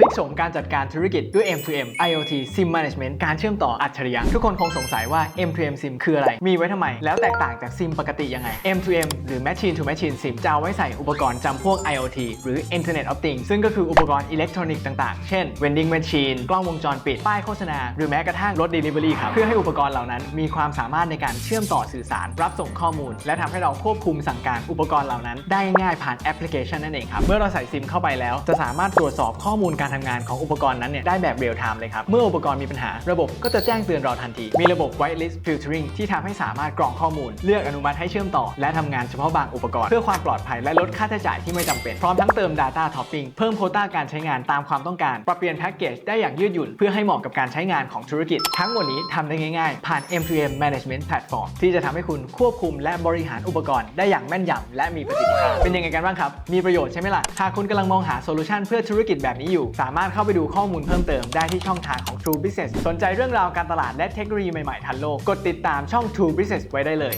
พลิกโฉมการจัดการธุรกิจด้วย M2M IoT SIM Management การเชื่อมต่ออัจฉริยะ ทุกคนคงสงสัยว่า M2M SIM คืออะไร มีไว้ทำไม แล้วแตกต่างจาก SIM ปกติยังไง M2M หรือ Machine to Machine SIM จะเอาไว้ใส่อุปกรณ์จำพวก IoT หรือ Internet of Things ซึ่งก็คืออุปกรณ์อิเล็กทรอนิกส์ต่างๆ เช่น vending machine กล้องวงจรปิด ป้ายโฆษณา หรือแม้กระทั่งรถ Delivery ครับ เพื่อให้อุปกรณ์เหล่านั้นมีความสามารถในการเชื่อมต่อสื่อสาร รับส่งข้อมูล และทำให้เราควบคุมสั่งการอุปกรณ์เหล่านั้น ได้ง่ายผ่านแอปพลิเคชันนั่นเองครับ เมื่อเราใส่ซิมเข้าไปแล้ว จะสามารถตรวจสอบข้อมูลการทำงานของอุปกรณ์นั้นเนี่ยได้แบบเรียลไทม์เลยครับ เมื่ออุปกรณ์มีปัญหา ระบบก็จะแจ้งเตือนเราทันที มีระบบ whitelist filtering ที่ทำให้สามารถกรองข้อมูล เลือกอนุมัติให้เชื่อมต่อ และทำงานเฉพาะบางอุปกรณ์เพื่อความปลอดภัยและลดค่าใช้จ่ายที่ไม่จำเป็น พร้อมทั้งเติม data topping เพิ่มโคต้าการใช้งานตามความต้องการ ปรับเปลี่ยนแพ็กเกจได้อย่างยืดหยุ่น เพื่อให้เหมาะกับการใช้งานของธุรกิจ ทั้งหมดนี้ทำได้ง่ายๆ ผ่าน M2M Management Platform ที่จะทำให้คุณควบคุมและบริหารอุปกรณ์ได้อย่างแม่นยำและมีประสิทธิภาพเป็นยังไงกันบ้างครับมีประโยชน์ใช่ไหมล่ะหากคุณกำลังมองหาโซลูชันเพื่อธุรกิจแบบนี้อยู่สามารถเข้าไปดูข้อมูลเพิ่มเติมได้ที่ช่องทางของ True Business สนใจเรื่องราวการตลาดและเทคโนโลยีใหม่ๆทันโลก กดติดตามช่อง True Business ไว้ได้เลย